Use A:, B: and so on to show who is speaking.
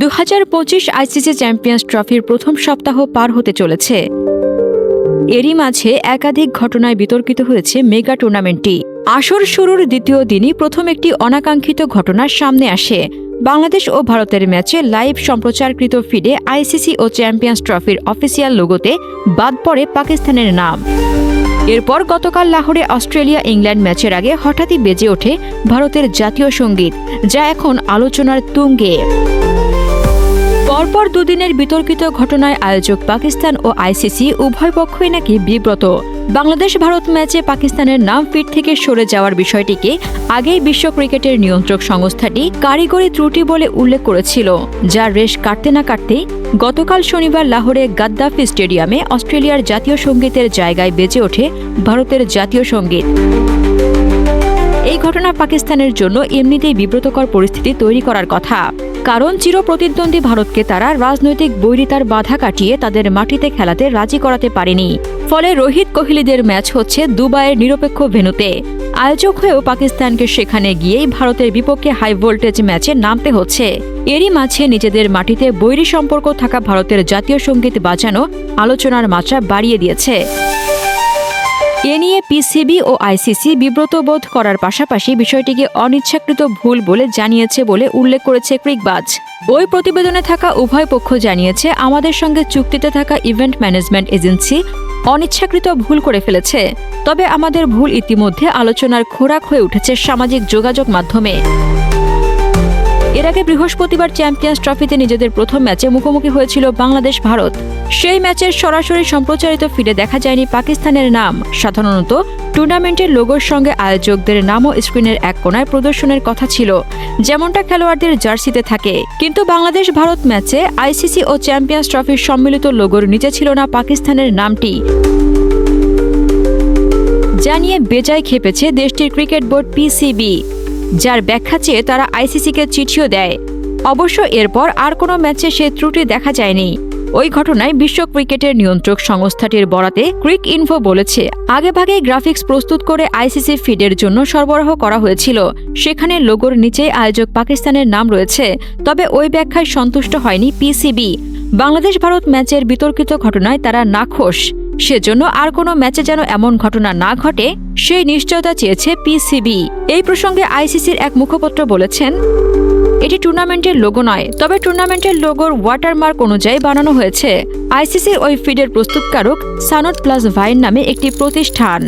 A: দু হাজার পঁচিশ আইসিসি চ্যাম্পিয়ন্স ট্রফির প্রথম সপ্তাহ পার হতে চলেছে। এরই মাঝে একাধিক ঘটনায় বিতর্কিত হয়েছে মেগা টুর্নামেন্টটি। আসর শুরুর দ্বিতীয় দিনই প্রথম একটি অনাকাঙ্ক্ষিত ঘটনা সামনে আসে। বাংলাদেশ ও ভারতের ম্যাচে লাইভ সম্প্রচারকৃত ফিডে আইসিসি ও চ্যাম্পিয়ন্স ট্রফির অফিসিয়াল লোগোতে বাদ পড়ে পাকিস্তানের নাম। এরপর গতকাল লাহোরে অস্ট্রেলিয়া ইংল্যান্ড ম্যাচের আগে হঠাৎই বেজে ওঠে ভারতের জাতীয় সংগীত, যা এখন আলোচনার তুঙ্গে। পরপর দুদিনের বিতর্কিত ঘটনায় আয়োজক পাকিস্তান ও আইসিসি উভয় পক্ষই নাকি বিব্রত। বাংলাদেশ ভারত ম্যাচে পাকিস্তানের নাম ফিট থেকে সরে যাওয়ার বিষয়টিকে আগেই বিশ্ব ক্রিকেটের নিয়ন্ত্রক সংস্থাটি কারিগরি ত্রুটি বলে উল্লেখ করেছিল যার রেশ কাটতে না কাটতেই গতকাল শনিবার লাহোরে গাদ্দাফি স্টেডিয়ামে অস্ট্রেলিয়ার জাতীয় সঙ্গীতের জায়গায় বেজে ওঠে ভারতের জাতীয় সংগীত। এই ঘটনা পাকিস্তানের জন্য এমনিতেই বিব্রতকর পরিস্থিতি তৈরি করার কথা। কারণ চিরপ্রতিদ্বন্দ্বী ভারতকে তারা রাজনৈতিক বৈরিতার বাধা কাটিয়ে তাদের মাটিতে খেলাতে রাজি করাতে পারেনি। ফলে রোহিত কোহলিদের ম্যাচ হচ্ছে দুবাইয়ের নিরপেক্ষ ভেনুতে আয়োজক হয়েও পাকিস্তানকে সেখানে গিয়েই ভারতের বিপক্ষে হাই ভোল্টেজ ম্যাচে নামতে হচ্ছে। এরই মাঝে নিজেদের মাটিতে বৈরী সম্পর্ক থাকা ভারতের জাতীয় সংগীত বাজানো আলোচনার মাত্রা বাড়িয়ে দিয়েছে। এ নিয়ে পিসিবি ও আইসিসি বিব্রত বোধ করার পাশাপাশি বিষয়টিকে অনিচ্ছাকৃত ভুল বলে জানিয়েছে বলে উল্লেখ করেছে ক্রিকবাজ। ওই প্রতিবেদনে থাকা উভয় পক্ষ জানিয়েছে, আমাদের সঙ্গে চুক্তিতে থাকা ইভেন্ট ম্যানেজমেন্ট এজেন্সি অনিচ্ছাকৃত ভুল করে ফেলেছে। তবে আমাদের ভুল ইতিমধ্যে আলোচনার খোরাক হয়ে উঠেছে সামাজিক যোগাযোগ মাধ্যমে। আগে বৃহস্পতিবার চ্যাম্পিয়ন্স ট্রফিতে নিজেদের প্রথম ম্যাচে মুখোমুখি হয়েছিল বাংলাদেশ ভারত। সেই ম্যাচের সরাসরি সম্প্রচারিত ফিডে দেখা যায়নি পাকিস্তানের নাম। সাধারণত টুর্নামেন্টের লোগোর সঙ্গে আয়োজকদের নামও স্ক্রিনের এক কোনায় প্রদর্শনের কথা ছিল। যেমনটা খেলোয়াড়দের জার্সিতে থাকে। কিন্তু বাংলাদেশ ভারত ম্যাচে আইসিসি ও চ্যাম্পিয়ন্স ট্রফির সম্মিলিত লোগোর নিচে ছিল না পাকিস্তানের নামটি। যা নিয়ে বেজায় খেপেছে দেশটির ক্রিকেট বোর্ড পিসিবি। যার ব্যাখ্যা চেয়ে তারা আইসিসিকে চিঠিও দেয়। অবশ্য এরপর আর কোনো ম্যাচে সে ত্রুটি দেখা যায়নি। ওই ঘটনায় বিশ্ব ক্রিকেটের নিয়ন্ত্রক সংস্থাটির বরাতে ক্রিক ইনফো বলেছে, আগেভাগেই গ্রাফিক্স প্রস্তুত করে আইসিসি ফিডের জন্য সরবরাহ করা হয়েছিল। সেখানে লোগোর নিচেই আয়োজক পাকিস্তানের নাম রয়েছে, তবে ওই ব্যাখ্যায় সন্তুষ্ট হয়নি পিসিবি। বাংলাদেশ ভারত ম্যাচের বিতর্কিত ঘটনায় তারা নাখোশ। সেজন্য আর কোনো ম্যাচে যেন এমন ঘটনা না ঘটে, সেই নিশ্চয়তা চেয়েছে পিসিবি এই প্রসঙ্গে আইসিসির এক মুখপত্র বলেছেন, এটি টুর্নামেন্টের লোগো নয়, তবে টুর্নামেন্টের লোগোর ওয়াটারমার্ক অনুযায়ী বানানো হয়েছে। আইসিসির ওই ফিডের প্রস্তুতকারক সানট প্লাস ভাইন নামে একটি প্রতিষ্ঠান।